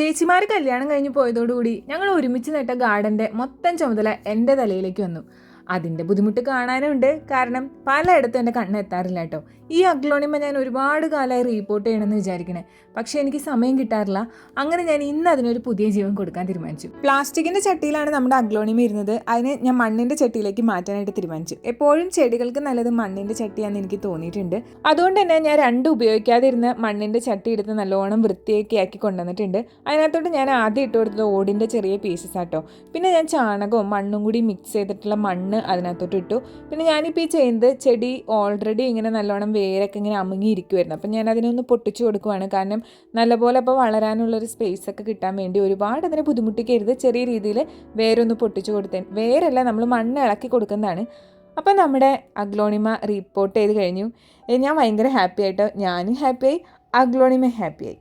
ചേച്ചിമാർ കല്യാണം കഴിഞ്ഞ് പോയതോടുകൂടി ഞങ്ങൾ ഒരുമിച്ച് നട്ട ഗാർഡന്റെ മൊത്തം ചുമതല എന്റെ തലയിലേക്ക് വന്നു. അതിന്റെ ബുദ്ധിമുട്ട് കാണാനുണ്ട്. കാരണം പലയിടത്തും എന്റെ കണ്ണ് എത്താറില്ല കേട്ടോ. ഈ അഗ്ലോണിമ ഞാൻ ഒരുപാട് കാലമായി റിപ്പോർട്ട് ചെയ്യണമെന്ന് വിചാരിക്കണേ. പക്ഷേ എനിക്ക് സമയം കിട്ടാറില്ല. അങ്ങനെ ഞാൻ ഇന്ന് അതിനൊരു പുതിയ ജീവൻ കൊടുക്കാൻ തീരുമാനിച്ചു. പ്ലാസ്റ്റിക്കിന്റെ ചട്ടിയിലാണ് നമ്മുടെ അഗ്ലോണിമ ഇരുന്നത്. അതിനെ ഞാൻ മണ്ണിന്റെ ചട്ടിയിലേക്ക് മാറ്റാനായിട്ട് തീരുമാനിച്ചു. എപ്പോഴും ചെടികൾക്ക് നല്ലത് മണ്ണിന്റെ ചട്ടിയാണെന്ന് എനിക്ക് തോന്നിയിട്ടുണ്ട്. അതുകൊണ്ട് തന്നെ ഞാൻ രണ്ട് ഉപയോഗിക്കാതിരുന്ന മണ്ണിന്റെ ചട്ടി എടുത്ത് നല്ലോണം വൃത്തിയൊക്കെ ആക്കി കൊണ്ടുവന്നിട്ടുണ്ട്. അതിനകത്തോട്ട് ഞാൻ ആദ്യം ഇട്ട് കൊടുത്തത് ഓടിന്റെ ചെറിയ പീസസ് ആട്ടോ പിന്നെ ഞാൻ ചാണകവും മണ്ണും കൂടി മിക്സ് ചെയ്തിട്ടുള്ള മണ്ണ് അതിനകത്തോട്ട് ഇട്ടു. പിന്നെ ഞാനിപ്പോൾ ഈ ചെയ്യുന്നത് ചെടി ഓൾറെഡി ഇങ്ങനെ നല്ലോണം വേരൊക്കെ ഇങ്ങനെ അമുങ്ങിയിരിക്കുമായിരുന്നു അപ്പം ഞാൻ അതിനൊന്ന് പൊട്ടിച്ചു കൊടുക്കുവാണ്. കാരണം നല്ലപോലെ അപ്പോൾ വളരാനുള്ളൊരു സ്പേസ് ഒക്കെ കിട്ടാൻ വേണ്ടി ഒരുപാട് അതിനെ ബുദ്ധിമുട്ടിക്കരുത്. ചെറിയ രീതിയിൽ വേരൊന്ന് പൊട്ടിച്ചു കൊടുത്തേ വേരല്ല നമ്മൾ മണ്ണ് ഇളക്കി കൊടുക്കുന്നതാണ്. അപ്പം നമ്മുടെ അഗ്ലോണിമ റിപ്പോർട്ട് ചെയ്ത് കഴിഞ്ഞു. ഞാൻ ഭയങ്കര ഹാപ്പി ആയിട്ട്? ഞാനും ഹാപ്പിയായി അഗ്ലോണിമ ഹാപ്പിയായി